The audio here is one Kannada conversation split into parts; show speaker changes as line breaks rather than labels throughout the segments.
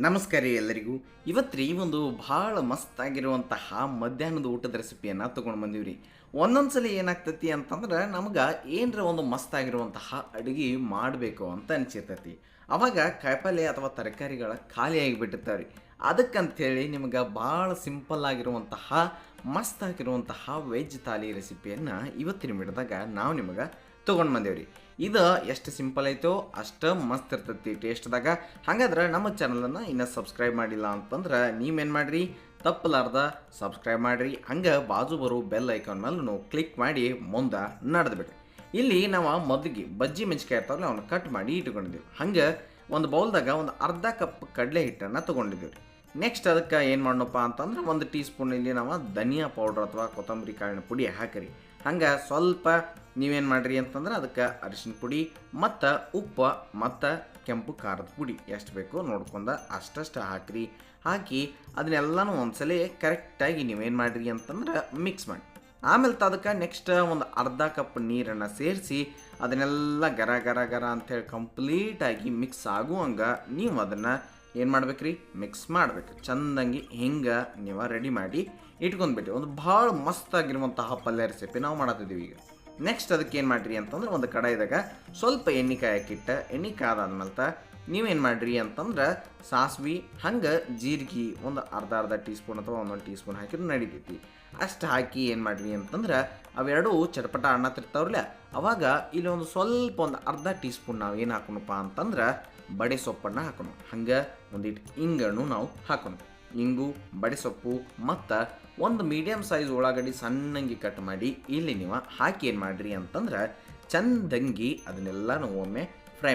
ನಮಸ್ಕಾರ ರೀ ಎಲ್ಲರಿಗೂ. ಇವತ್ತು ರೀ ಒಂದು ಭಾಳ ಮಸ್ತಾಗಿರುವಂತಹ ಮಧ್ಯಾಹ್ನದ ಊಟದ ರೆಸಿಪಿಯನ್ನು ತೊಗೊಂಡು ಬಂದೀವಿ ಒಂದೊಂದ್ಸಲ ಏನಾಗ್ತತಿ ಅಂತಂದ್ರೆ ನಮ್ಗೆ ಏನರ ಒಂದು ಮಸ್ತಾಗಿರುವಂತಹ ಅಡುಗೆ ಮಾಡಬೇಕು ಅಂತ ಅನಿಸಿರ್ತೈತಿ ಅವಾಗ ಕಾಯಿಪಲ್ಯ ಅಥವಾ ತರಕಾರಿಗಳ ಖಾಲಿಯಾಗಿ ರೀ. ಅದಕ್ಕಂಥೇಳಿ ನಿಮ್ಗೆ ಭಾಳ ಸಿಂಪಲ್ ಆಗಿರುವಂತಹ, ಮಸ್ತ್ ಆಗಿರುವಂತಹ ವೆಜ್ ಥಾಲಿ ರೆಸಿಪಿಯನ್ನು ಇವತ್ತಿನ ಬಿಡಿದಾಗ ನಾವು ನಿಮಗೆ ತೊಗೊಂಡು ಬಂದೇವ್ರಿ ಇದು ಎಷ್ಟು ಸಿಂಪಲ್ ಐತೋ ಅಷ್ಟು ಮಸ್ತ್ ಇರ್ತೈತಿ ಟೇಸ್ಟ್ದಾಗ ಹಾಗಾದ್ರೆ ನಮ್ಮ ಚಾನಲನ್ನು ಇನ್ನೂ ಸಬ್ಸ್ಕ್ರೈಬ್ ಮಾಡಿಲ್ಲ ಅಂತಂದ್ರೆ ನೀವೇನು ಮಾಡಿರಿ? ತಪ್ಪಲಾರ್ದ ಸಬ್ಸ್ಕ್ರೈಬ್ ಮಾಡಿರಿ. ಹಂಗೆ ಬಾಜು ಬರೋ ಬೆಲ್ ಐಕಾನ್ ಮೇಲೆ ಕ್ಲಿಕ್ ಮಾಡಿ ಮುಂದೆ ನಡೆದ್ಬಿಡ್ರಿ ಇಲ್ಲಿ ನಾವು ಮೊದಲಿಗೆ ಬಜ್ಜಿ ಮೆಣಸಿಕಾಯಿ ಇರ್ತಾವಲ್ಲ ಅವನ್ನ ಕಟ್ ಮಾಡಿ ಇಟ್ಕೊಂಡಿದ್ದೀವಿ. ಹಂಗೆ ಒಂದು ಬೌಲ್ದಾಗ ಒಂದು ಅರ್ಧ ಕಪ್ ಕಡಲೆ ಹಿಟ್ಟನ್ನು ತೊಗೊಂಡಿದ್ದೀವಿ ನೆಕ್ಸ್ಟ್ ಅದಕ್ಕೆ ಏನು ಮಾಡೋಣಪ್ಪ ಅಂತಂದ್ರೆ ಒಂದು ಟೀ ಸ್ಪೂನ್ ಇಲ್ಲಿ ನಾವು ಧನಿಯಾ ಪೌಡ್ರ್ ಅಥವಾ ಕೊತ್ತಂಬರಿ ಕಾಳಿನ ಪುಡಿ ಹಾಕಿರಿ. ಹಂಗೆ ಸ್ವಲ್ಪ ನೀವೇನು ಮಾಡಿರಿ ಅಂತಂದ್ರೆ ಅದಕ್ಕೆ ಅರಿಶಿನ ಪುಡಿ ಮತ್ತು ಉಪ್ಪು ಮತ್ತು ಕೆಂಪು ಖಾರದ ಪುಡಿ ಎಷ್ಟು ಬೇಕೋ ನೋಡ್ಕೊಂಡು ಅಷ್ಟಷ್ಟು ಹಾಕಿರಿ. ಹಾಕಿ ಅದನ್ನೆಲ್ಲನೂ ಒಂದ್ಸಲ ಕರೆಕ್ಟಾಗಿ ನೀವೇನು ಮಾಡಿರಿ ಅಂತಂದ್ರೆ ಮಿಕ್ಸ್ ಮಾಡಿ. ಆಮೇಲೆ ತದಕ್ಕೆ ನೆಕ್ಸ್ಟ್ ಒಂದು ಅರ್ಧ ಕಪ್ ನೀರನ್ನು ಸೇರಿಸಿ ಅದನ್ನೆಲ್ಲ ಗರ ಗರ ಗರ ಅಂತೇಳಿ ಕಂಪ್ಲೀಟಾಗಿ ಮಿಕ್ಸ್ ಆಗುವಂಗೆ ನೀವು ಅದನ್ನು ಏನು ಮಾಡ್ಬೇಕ್ರಿ? ಮಿಕ್ಸ್ ಮಾಡ್ಬೇಕು. ಚಂದಂಗಿ ಹಿಂಗೆ ನೀವು ರೆಡಿ ಮಾಡಿ ಇಟ್ಕೊಂಡ್ಬಿಟ್ಟು ಒಂದು ಭಾಳ ಮಸ್ತಾಗಿರುವಂತಹ ಪಲ್ಯ ರೆಸಿಪಿ ನಾವು ಮಾಡತ್ತಿದ್ದೀವಿ ಈಗ. ನೆಕ್ಸ್ಟ್ ಅದಕ್ಕೆ ಏನು ಮಾಡಿರಿ ಅಂತಂದ್ರೆ ಒಂದು ಕಡಾಯಿದಾಗ ಸ್ವಲ್ಪ ಎಣ್ಣೆ ಕಾಯಕ್ಕಿಟ್ಟ, ಎಣ್ಣೆ ಕಾದಾದ್ಮೇಲೆ ನೀವೇನು ಮಾಡಿರಿ ಅಂತಂದ್ರೆ ಸಾಸ್ವಿ, ಹಂಗೆ ಜೀರಿಗೆ ಒಂದು ಅರ್ಧ ಅರ್ಧ ಟೀ ಸ್ಪೂನ್ ಅಥವಾ ಒಂದೊಂದು ಟೀ ಸ್ಪೂನ್ ಹಾಕಿದ್ರೆ ನಡೀತೈತಿ. ಅಷ್ಟು ಹಾಕಿ ಏನು ಮಾಡಿರಿ ಅಂತಂದ್ರೆ ಅವೆರಡು ಚಟಪಟ ಅನ್ನತ್ತಿರ್ತಾವ್ರಲ್ಲ ಅವಾಗ ಇಲ್ಲಿ ಒಂದು ಸ್ವಲ್ಪ ಒಂದು ಅರ್ಧ ಟೀ ಸ್ಪೂನ್ ನಾವು ಏನು ಹಾಕೋಣಪ್ಪ ಅಂತಂದ್ರೆ ಬಡೆ ಸೊಪ್ಪನ್ನು ಹಾಕೋಣ. ಹಂಗೆ ಒಂದಿಟ್ಟು ಇಂಗನ್ನು ನಾವು ಹಾಕೋಣ. ಇಂಗು, ಬಡೆ ಸೊಪ್ಪು ಮತ್ತು ಒಂದು ಮೀಡಿಯಮ್ ಸೈಜ್ ಉಳ್ಳಾಗಡ್ಡಿ ಸಣ್ಣಂಗಿ ಕಟ್ ಮಾಡಿ ಇಲ್ಲಿ ನೀವು ಹಾಕಿ ಏನು ಮಾಡಿರಿ ಅಂತಂದ್ರೆ ಚಂದಂಗಿ ಅದನ್ನೆಲ್ಲನೂ ಒಮ್ಮೆ ಫ್ರೈ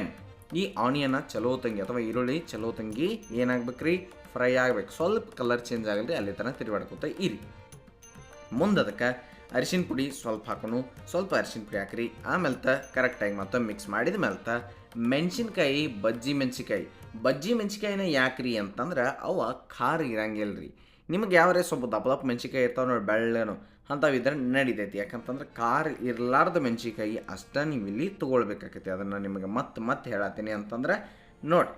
ಈ ಆನಿಯನ್ನ ಚಲೋ ತಂಗಿ ಅಥವಾ ಈರುಳ್ಳಿ ಚಲೋ ತಂಗಿ ಏನಾಗ್ಬೇಕ್ರಿ ಫ್ರೈ ಆಗ್ಬೇಕು. ಸ್ವಲ್ಪ ಕಲರ್ ಚೇಂಜ್ ಆಗಲ್ರಿ, ಅಲ್ಲಿ ತನಕ ತಿರುಗಾಡ್ಕೊತ ಇರಿ. ಮುಂದೆ ಅದಕ್ಕೆ ಅರಿಶಿನ ಪುಡಿ ಸ್ವಲ್ಪ ಹಾಕೋನು, ಸ್ವಲ್ಪ ಅರಿಶಿನ ಪುಡಿ ಹಾಕ್ರಿ. ಆಮೇಲೆ ತ ಕರೆಕ್ಟಾಗಿ ಮತ್ತೆ ಮಿಕ್ಸ್ ಮಾಡಿದ ಮೇಲೆ ತ ಮೆಣಸಿನ್ಕಾಯಿ, ಬಜ್ಜಿ ಮೆಣಸಿನ್ಕಾಯಿ. ಬಜ್ಜಿ ಮೆಣಸಿನ್ಕಾಯಿನ ಯಾಕ್ರಿ ಅಂತಂದ್ರೆ ಅವ ಖಾರ ಇರಂಗಿಲ್ಲ ರೀ ನಿಮ್ಗೆ ಯಾವ್ರೆ ಸ್ವಲ್ಪ ದಪ್ಪ ದಪ್ಪ ಮೆಣಸಿನ್ಕಾಯಿ ಇರ್ತಾವೆ ನೋಡಿ ಬೆಳ್ಳನು ಅಂಥವಿದ್ರೆ ನಡಿತೈತಿ. ಯಾಕಂತಂದ್ರೆ ಖಾರ ಇರಲಾರ್ದ ಮೆಣಸಿನ್ಕಾಯಿ ಅಷ್ಟೇ ನೀವು ಇಲ್ಲಿ ತೊಗೊಳ್ಬೇಕಾಕೈತಿ. ಅದನ್ನು ನಿಮಗೆ ಮತ್ತೆ ಮತ್ತೆ ಹೇಳತ್ತೀನಿ ಅಂತಂದ್ರೆ ನೋಡಿ.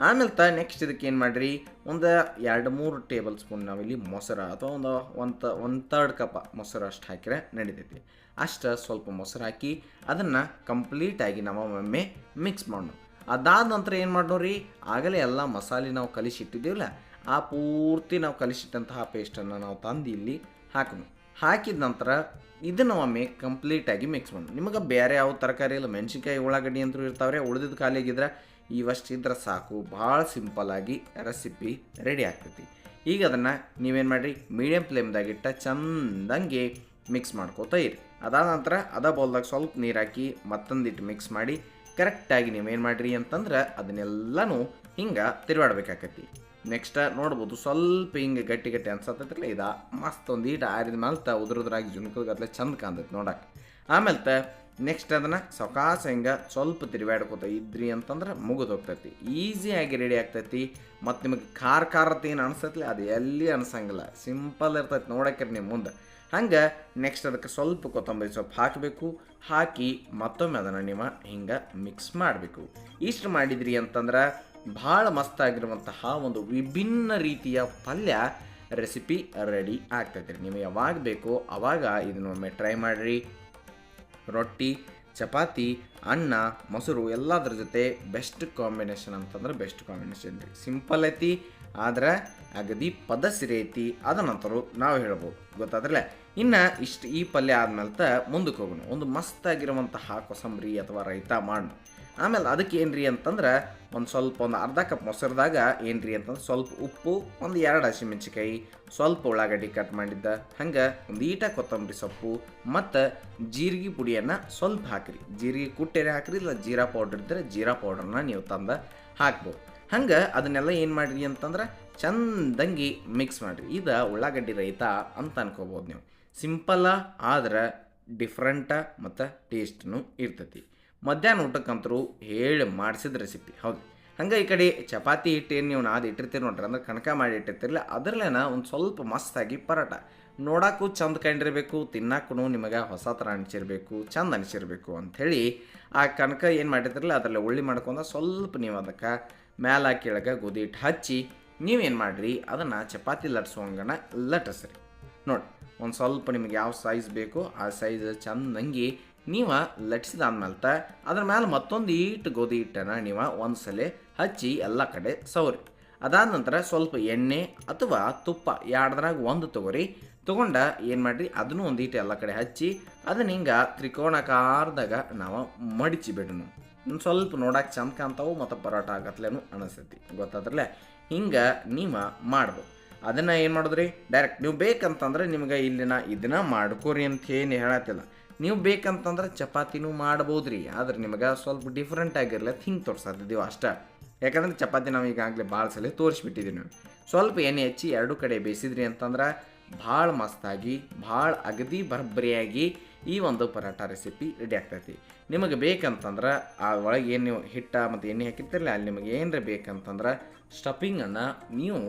ಆಮೇಲೆ ತ ನೆಕ್ಸ್ಟ್ ಇದಕ್ಕೆ ಏನು ಮಾಡಿರಿ? ಒಂದು ಎರಡು ಮೂರು ಟೇಬಲ್ ಸ್ಪೂನ್ ನಾವಿಲ್ಲಿ ಮೊಸರು ಅಥವಾ ಒಂದು ಒಂದು ಒಂದು ತರ್ಡ್ ಕಪ್ ಮೊಸರು ಅಷ್ಟು ಹಾಕಿದ್ರೆ ನಡಿತೈತಿ. ಅಷ್ಟು ಸ್ವಲ್ಪ ಮೊಸರು ಹಾಕಿ ಅದನ್ನು ಕಂಪ್ಲೀಟಾಗಿ ನಾವು ಒಮ್ಮೆ ಮಿಕ್ಸ್ ಮಾಡೋಣ. ಅದಾದ ನಂತರ ಏನು ಮಾಡೋರಿ ಆಗಲೇ ಎಲ್ಲ ಮಸಾಲೆ ನಾವು ಕಲಿಸಿಟ್ಟಿದ್ದೀವಲ್ಲ, ಆ ಪೂರ್ತಿ ನಾವು ಕಲಿಸಿಟ್ಟಂತಹ ಪೇಸ್ಟನ್ನು ನಾವು ತಂದು ಇಲ್ಲಿ ಹಾಕೋಣ. ಹಾಕಿದ ನಂತರ ಇದನ್ನು ಒಮ್ಮೆ ಕಂಪ್ಲೀಟಾಗಿ ಮಿಕ್ಸ್ ಮಾಡೋಣ. ನಿಮಗೆ ಬೇರೆ ಯಾವ ತರಕಾರಿ ಇಲ್ಲ ಮೆಣಸಿನ್ಕಾಯಿ, ಉಳ್ಳಾಗಡ್ಡಿ ಅಂತೂ ಇರ್ತಾವ್ರೆ ಉಳಿದಿದ್ದು ಖಾಲಿಯಾಗಿದ್ರೆ ಇವಷ್ಟು ಇದ್ರೆ ಸಾಕು. ಭಾಳ ಸಿಂಪಲ್ಲಾಗಿ ರೆಸಿಪಿ ರೆಡಿ ಆಗ್ತೈತಿ. ಈಗ ಅದನ್ನು ನೀವೇನು ಮಾಡಿರಿ? ಮೀಡಿಯಮ್ ಫ್ಲೇಮ್ದಾಗಿಟ್ಟ ಚಂದಂಗೆ ಮಿಕ್ಸ್ ಮಾಡ್ಕೋತಾ ಇರಿ. ಅದಾದ ನಂತರ ಅದ ಬೌಲ್ದಾಗ ಸ್ವಲ್ಪ ನೀರು ಹಾಕಿ ಮತ್ತೊಂದಿಟ್ಟು ಮಿಕ್ಸ್ ಮಾಡಿ ಕರೆಕ್ಟಾಗಿ ನೀವೇನು ಮಾಡಿರಿ ಅಂತಂದ್ರೆ ಅದನ್ನೆಲ್ಲನೂ ಹಿಂಗೆ ತಿರುವಾಡ್ಬೇಕಾಕತಿ. ನೆಕ್ಸ್ಟ್ ನೋಡ್ಬೋದು, ಸ್ವಲ್ಪ ಹಿಂಗೆ ಗಟ್ಟಿ ಗಟ್ಟಿ ಅನ್ಸತ್ತೈತ್ರಲ್ಲ, ಇದು ಮಸ್ತ್ ಒಂದು ಈಟ ಆರಿದ ಮೇಲೆ ತ ಉದುರುದ್ರಾಗಿ ಚಂದ ಕಾಣ್ತೈತೆ ನೋಡಕ್ಕೆ ಆಮೇಲೆ ತ ನೆಕ್ಸ್ಟ್ ಅದನ್ನು ಸವಕಾಸ ಹಿಂಗೆ ಸ್ವಲ್ಪ ತಿರುವಾಡ್ಕೋತ ಇದ್ರಿ ಅಂತಂದ್ರೆ ಮುಗಿದು ಹೋಗ್ತೈತಿ. ಈಸಿಯಾಗಿ ರೆಡಿ ಆಗ್ತೈತಿ. ಮತ್ತು ನಿಮಗೆ ಖಾರ ಖಾರತೆ ಏನು ಅನ್ಸತ್ಲಿ ಅದು ಎಲ್ಲಿ ಅನ್ಸಂಗಿಲ್ಲ. ಸಿಂಪಲ್ ಇರ್ತೈತಿ ನೋಡಕ್ಕೆ ನಿಮ್ಮ ಮುಂದೆ. ಹಂಗೆ ನೆಕ್ಸ್ಟ್ ಅದಕ್ಕೆ ಸ್ವಲ್ಪ ಕೊತ್ತಂಬರಿ ಸೊಪ್ಪು ಹಾಕಬೇಕು. ಹಾಕಿ ಮತ್ತೊಮ್ಮೆ ಅದನ್ನು ನೀವು ಹಿಂಗೆ ಮಿಕ್ಸ್ ಮಾಡಬೇಕು. ಇಷ್ಟು ಮಾಡಿದ್ರಿ ಅಂತಂದ್ರೆ ಭಾಳ ಮಸ್ತಾಗಿರುವಂತಹ ಒಂದು ವಿಭಿನ್ನ ರೀತಿಯ ಪಲ್ಯ ರೆಸಿಪಿ ರೆಡಿ ಆಗ್ತೈತೆ ನಿಮಗೆ ಯಾವಾಗ ಬೇಕೋ ಅವಾಗ ಇದನ್ನೊಮ್ಮೆ ಟ್ರೈ ಮಾಡಿರಿ. ರೊಟ್ಟಿ, ಚಪಾತಿ, ಅನ್ನ, ಮೊಸರು ಎಲ್ಲದರ ಜೊತೆ ಬೆಸ್ಟ್ ಕಾಂಬಿನೇಷನ್ ಅಂತಂದ್ರೆ ಬೆಸ್ಟ್ ಕಾಂಬಿನೇಷನ್ ರೀ. ಸಿಂಪಲ್ ಐತಿ, ಆದ್ರೆ ಅಗದಿ ಪದ ಸಿರಿ ಐತಿ ಅದ ನಂತರ ನಾವು ಹೇಳ್ಬೋದು. ಗೊತ್ತಾದ್ರಲ್ಲ? ಇನ್ನು ಇಷ್ಟು ಈ ಪಲ್ಯ ಆದ್ಮೇಲೆ ಮುಂದಕ್ಕೆ ಹೋಗೋಣ. ಒಂದು ಮಸ್ತಾಗಿರುವಂತಹ ಕೊಸಂಬರಿ ಅಥವಾ ರೈತ ಮಾಡೋಣ ಆಮೇಲೆ ಅದಕ್ಕೆ ಏನ್ರಿ ಅಂತಂದ್ರೆ ಒಂದು ಸ್ವಲ್ಪ ಒಂದು ಅರ್ಧ ಕಪ್ ಮೊಸರದಾಗ ಏನ್ರಿ ಅಂತಂದ್ರೆ ಸ್ವಲ್ಪ ಉಪ್ಪು, ಒಂದು ಎರಡು ಹಸಿಮೆಣ್ಸಿಕಾಯಿ ಸ್ವಲ್ಪ ಉಳ್ಳಾಗಡ್ಡಿ ಕಟ್ ಮಾಡಿದ್ದ ಹಂಗೆ ಒಂದು ಈಟ ಕೊತ್ತಂಬರಿ ಸೊಪ್ಪು ಮತ್ತು ಜೀರಿಗೆ ಪುಡಿಯನ್ನು ಸ್ವಲ್ಪ ಹಾಕಿರಿ. ಜೀರಿಗೆ ಕುಟ್ಟೆರೆ ಹಾಕಿರಿ, ಇಲ್ಲ ಜೀರಾ ಪೌಡ್ರ್ ಇದ್ದರೆ ಜೀರಾ ಪೌಡ್ರನ್ನ ನೀವು ತಂದು ಹಾಕ್ಬೋದು. ಹಂಗೆ ಅದನ್ನೆಲ್ಲ ಏನು ಮಾಡಿರಿ ಅಂತಂದ್ರೆ ಚಂದಂಗಿ ಮಿಕ್ಸ್ ಮಾಡಿರಿ. ಇದು ಉಳ್ಳಾಗಡ್ಡಿ ರೈತ ಅಂತ ಅನ್ಕೋಬೋದು ನೀವು. ಸಿಂಪಲ್ಲ ಆದ್ರೆ ಡಿಫ್ರೆಂಟ ಮತ್ತು ಟೇಸ್ಟ್ನು ಇರ್ತೈತಿ. ಮಧ್ಯಾಹ್ನ ಊಟಕ್ಕಂತರೂ ಹೇಳಿ ಮಾಡಿಸಿದ ರೆಸಿಪಿ ಹೌದು. ಹಂಗೆ ಈ ಕಡೆ ಚಪಾತಿ ಹಿಟ್ಟೇನು ನೀವು ನಾದು ಇಟ್ಟಿರ್ತೀರಿ ನೋಡ್ರಿ, ಅಂದ್ರೆ ಕಣಕ ಮಾಡಿ ಇಟ್ಟಿರ್ತಿರಲಿಲ್ಲ ಅದರಲ್ಲೇನ ಒಂದು ಸ್ವಲ್ಪ ಮಸ್ತಾಗಿ ಪರೋಟ. ನೋಡೋಕ್ಕೂ ಚಂದ ಕಂಡಿರಬೇಕು ತಿನ್ನಕ್ಕೂ ನಿಮಗೆ ಹೊಸ ಥರ ಅನಿಸಿರಬೇಕು, ಚಂದ ಅನಿಸಿರಬೇಕು ಅಂಥೇಳಿ ಆ ಕನಕ ಏನು ಮಾಡಿರ್ತಿರಲಿಲ್ಲ ಅದರಲ್ಲಿ ಉಳ್ಳಿ ಮಾಡ್ಕೊಂಡು ಸ್ವಲ್ಪ ನೀವು ಅದಕ್ಕೆ ಮ್ಯಾಲ ಕೆಳಗೆ ಗೋಧಿ ಹಿಟ್ಟು ಹಚ್ಚಿ, ನೀವೇನು ಮಾಡಿರಿ, ಅದನ್ನು ಚಪಾತಿ ಲಟ್ಸುವಂಗನ ಲಟ್ಟಿಸ್ರಿ. ನೋಡಿ, ಒಂದು ಸ್ವಲ್ಪ ನಿಮಗೆ ಯಾವ ಸೈಜ್ ಬೇಕೋ ಆ ಸೈಜ್ ಚಂದಂಗಿ ನೀವು ಲಟ್ಸಿದಾದ್ಮೇಲೆ ಅದ್ರ ಮೇಲೆ ಮತ್ತೊಂದು ಈಟ್ ಗೋಧಿ ಹಿಟ್ಟನ್ನು ನೀವು ಒಂದು ಸಲ ಹಚ್ಚಿ ಎಲ್ಲ ಕಡೆ ಸವರಿ. ಅದಾದ ನಂತರ ಸ್ವಲ್ಪ ಎಣ್ಣೆ ಅಥವಾ ತುಪ್ಪ ಎರಡ್ರಾಗ ಒಂದು ತೊಗೊರಿ. ತೊಗೊಂಡ ಏನು ಮಾಡಿರಿ ಅದನ್ನು ಒಂದು ಈಟು ಎಲ್ಲ ಕಡೆ ಹಚ್ಚಿ ಅದನ್ನ ಹಿಂಗೆ ತ್ರಿಕೋಣಾಕಾರದಾಗ ನಾವು ಮಡಿಚಿ ಬಿಡೋಣ ಸ್ವಲ್ಪ ನೋಡಕ್ಕೆ ಚಂದ ಕಾಣ್ತಾವು ಮತ್ತು ಪರೋಟ ಆಗತ್ಲೇನು ಅನಿಸ್ತೈತಿ ಗೊತ್ತಾದ್ರಲ್ಲೇ ಹಿಂಗೆ ನೀವು ಮಾಡ್ಬೋದು ಅದನ್ನು ಏನು ಮಾಡಿದ್ರಿ? ಡೈರೆಕ್ಟ್ ನೀವು ಬೇಕಂತಂದ್ರೆ ನಿಮ್ಗೆ ಇಲ್ಲಿನ ಇದನ್ನ ಮಾಡ್ಕೋರಿ ಅಂತ ಏನು ಹೇಳತ್ತಿಲ್ಲ. ನೀವು ಬೇಕಂತಂದ್ರೆ ಚಪಾತಿನೂ ಮಾಡ್ಬೋದು ರೀ ಆದ್ರೆ ನಿಮಗೆ ಸ್ವಲ್ಪ ಡಿಫ್ರೆಂಟ್ ಆಗಿರಲಿ ಹಿಂಗೆ ತೋರ್ಸತ್ತಿದ್ದೀವಿ ಅಷ್ಟೇ. ಯಾಕಂದ್ರೆ ಚಪಾತಿ ನಾವು ಈಗಾಗಲೇ ಭಾಳ ಸಲ ತೋರಿಸ್ಬಿಟ್ಟಿದ್ದೀವಿ ನೀವು. ಸ್ವಲ್ಪ ಎಣ್ಣೆ ಹಚ್ಚಿ ಎರಡು ಕಡೆ ಬೇಯಿಸಿದ್ರಿ ಅಂತಂದ್ರೆ ಭಾಳ ಮಸ್ತಾಗಿ, ಭಾಳ ಅಗದಿ ಭರ್ಬರಿಯಾಗಿ ಈ ಒಂದು ಪರಾಟ ರೆಸಿಪಿ ರೆಡಿ ಆಗ್ತೈತಿ. ನಿಮಗೆ ಬೇಕಂತಂದ್ರೆ ಆ ಒಳಗೆ ಏನು ನೀವು ಹಿಟ್ಟ ಮತ್ತು ಎಣ್ಣೆ ಹಾಕಿರ್ತಿರಲಿಲ್ಲ ಅಲ್ಲಿ ನಿಮಗೆ ಏನರ ಬೇಕಂತಂದ್ರೆ ಸ್ಟಫಿಂಗನ್ನು ನೀವು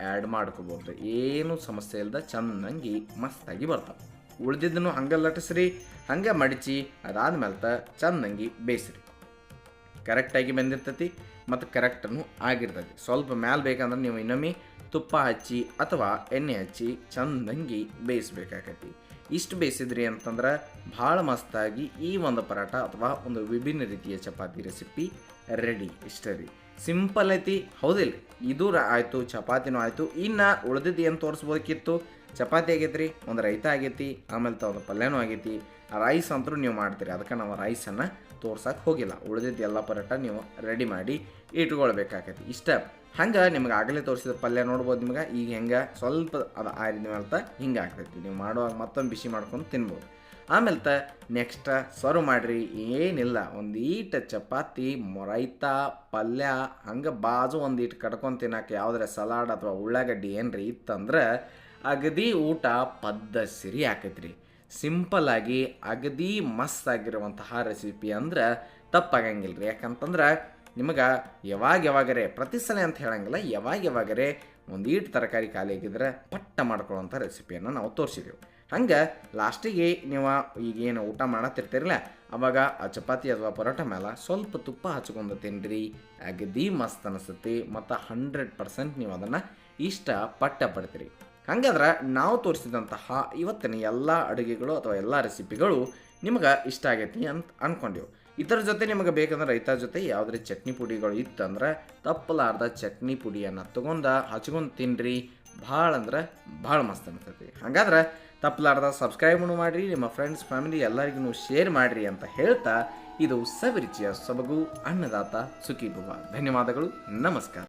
ಆ್ಯಡ್ ಮಾಡ್ಕೋಬೋದು ಏನು ಸಮಸ್ಯೆ ಇಲ್ಲದ ಚೆನ್ನಾಗಿ ಮಸ್ತಾಗಿ ಬರ್ತಾವೆ. ಉಳ್ದಿದ್ದನ್ನು ಹಂಗೆ ಲಟಿಸ್ರಿ, ಹಂಗೆ ಮಡಚಿ ಅದಾದ್ಮೇಲೆ ತ ಚಂದಂಗಿ ಬೇಯಿಸ್ರಿ. ಕರೆಕ್ಟಾಗಿ ಬಂದಿರ್ತತಿ ಮತ್ತು ಕರೆಕ್ಟನ್ನು ಆಗಿರ್ತೈತಿ. ಸ್ವಲ್ಪ ಮ್ಯಾಲೆ ಬೇಕಂದ್ರೆ ನೀವು ಇನ್ನೊಮ್ಮೆ ತುಪ್ಪ ಹಚ್ಚಿ ಅಥವಾ ಎಣ್ಣೆ ಹಚ್ಚಿ ಚಂದಂಗಿ ಬೇಯಿಸ್ಬೇಕಾಗತ್ತಿ ಇಷ್ಟು ಬೇಯಿಸಿದ್ರಿ ಅಂತಂದ್ರೆ ಭಾಳ ಮಸ್ತಾಗಿ ಈ ಒಂದು ಪರಾಟ ಅಥವಾ ಒಂದು ವಿಭಿನ್ನ ರೀತಿಯ ಚಪಾತಿ ರೆಸಿಪಿ ರೆಡಿ ಇಷ್ಟೇ ರೀ. ಸಿಂಪಲ್ ಐತಿ ಹೌದಿಲ್ಲ ಇದು ಆಯ್ತು, ಚಪಾತಿನೂ ಆಯಿತು, ಇನ್ನು ಉಳಿದಿದ್ದು ಏನು ತೋರಿಸ್ಬೋದಕ್ಕಿತ್ತು ಚಪಾತಿ ಆಗೈತ್ರಿ, ಒಂದು ರೈತ ಆಗೈತಿ, ಆಮೇಲೆ ತ ಒಂದು ಪಲ್ಯನೂ ಆಗೈತಿ. ರೈಸ್ ಅಂತೂ ನೀವು ಮಾಡ್ತೀರಿ, ಅದಕ್ಕೆ ನಾವು ರೈಸನ್ನು ತೋರ್ಸೋಕೆ ಹೋಗಿಲ್ಲ. ಉಳಿದಿದ್ದ ಎಲ್ಲ ಪರೋಟ ನೀವು ರೆಡಿ ಮಾಡಿ ಇಟ್ಕೊಳ್ಬೇಕಾಗೈತಿ ಇಷ್ಟ, ಹಂಗೆ ನಿಮ್ಗೆ ಆಗಲೇ ತೋರಿಸಿದ ಪಲ್ಯ ನೋಡ್ಬೋದು ನಿಮ್ಗೆ, ಈಗ ಹೆಂಗೆ ಸ್ವಲ್ಪ ಅದು ಆರಿದ ಮೇಲೆ ಹಿಂಗೆ ಆಗ್ತೈತಿ. ನೀವು ಮಾಡುವಾಗ ಮತ್ತೊಂದು ಬಿಸಿ ಮಾಡ್ಕೊಂಡು ತಿನ್ಬೋದು. ಆಮೇಲೆ ತ ನೆಕ್ಸ್ಟ್ ಸರ್ವ್ ಮಾಡಿರಿ, ಏನಿಲ್ಲ, ಒಂದು ಈಟ ಚಪಾತಿ ರೈತ ಪಲ್ಯ, ಹಂಗೆ ಬಾಜು ಒಂದು ಈಟ್ ಕಟ್ಕೊಂಡು ತಿನ್ನೋಕೆ ಯಾವುದ್ರೆ ಸಲಾಡ್ ಅಥವಾ ಉಳ್ಳಾಗಡ್ಡಿ ಏನ್ರಿ ಇತ್ತಂದ್ರೆ ಅಗದಿ ಊಟ ಪದ್ದ ಸಿರಿ ಹಾಕೈತ್ರಿ. ಆಗಿ ಅಗದಿ ಮಸ್ತ್ ಆಗಿರುವಂತಹ ರೆಸಿಪಿ ಅಂದ್ರೆ ತಪ್ಪಾಗಂಗಿಲ್ಲ ರೀ ಯಾಕಂತಂದ್ರೆ ನಿಮಗೆ ಯಾವಾಗ ಯಾವಾಗರೆ ಪ್ರತಿ ಸಲ ಅಂತ ಹೇಳಂಗಿಲ್ಲ, ಯಾವಾಗ ಯಾವಾಗರೆ ಒಂದು ಈಟ್ ತರಕಾರಿ ಖಾಲಿ ಆಗಿದ್ರೆ ಪಟ್ಟ ಮಾಡ್ಕೊಳ್ಳೋಂಥ ರೆಸಿಪಿಯನ್ನು ನಾವು ತೋರಿಸಿದೆವು. ಹಂಗೆ ಲಾಸ್ಟಿಗೆ ನೀವು ಈಗೇನು ಊಟ ಮಾಡತ್ತಿರ್ತೀರಲ್ಲ, ಅವಾಗ ಆ ಚಪಾತಿ ಅಥವಾ ಪರೋಟ ಮೇಲೆ ಸ್ವಲ್ಪ ತುಪ್ಪ ಹಚ್ಕೊಂಡು ತಿನ್ರಿ. ಅಗದಿ ಮಸ್ತ್ ಅನಿಸುತ್ತೆ ಮತ್ತು ಹಂಡ್ರೆಡ್ ಪರ್ಸೆಂಟ್ ನೀವು ಅದನ್ನು ಇಷ್ಟ ಪಟ್ಟ ಪಡ್ತೀರಿ. ಹಂಗಾದ್ರೆ ನಾವು ತೋರಿಸಿದಂತಹ ಇವತ್ತಿನ ಎಲ್ಲ ಅಡುಗೆಗಳು ಅಥವಾ ಎಲ್ಲ ರೆಸಿಪಿಗಳು ನಿಮಗೆ ಇಷ್ಟ ಆಗೈತಿ ಅಂತ ಅಂದ್ಕೊಂಡೆವು ಇದರ ಜೊತೆ ನಿಮಗೆ ಬೇಕಂದ್ರೆ ರೈತ ಜೊತೆ ಯಾವುದೇ ಚಟ್ನಿ ಪುಡಿಗಳು ಇತ್ತಂದ್ರೆ ತಪ್ಪಲಾರ್ದ ಚಟ್ನಿ ಪುಡಿಯನ್ನು ತೊಗೊಂಡು ಹಚ್ಕೊಂಡು ತಿನ್ನಿರಿ ಭಾಳ ಅಂದ್ರೆ ಭಾಳ ಮಸ್ತ್ ಅನ್ಸತಿ ಹಾಗಾದ್ರೆ ತಪ್ಪಲಾರ್ದ ಸಬ್ಸ್ಕ್ರೈಬ್ ಮಾಡಿರಿ, ನಿಮ್ಮ ಫ್ರೆಂಡ್ಸ್ ಫ್ಯಾಮಿಲಿ ಎಲ್ಲರಿಗೂ ಶೇರ್ ಮಾಡಿರಿ ಅಂತ ಹೇಳ್ತಾ ಇದು ಸವಿರುಚಿಯ ಸೊಬಗು ಅನ್ನದಾತ ಸುಖಿ ಭುವ. ಧನ್ಯವಾದಗಳು, ನಮಸ್ಕಾರ.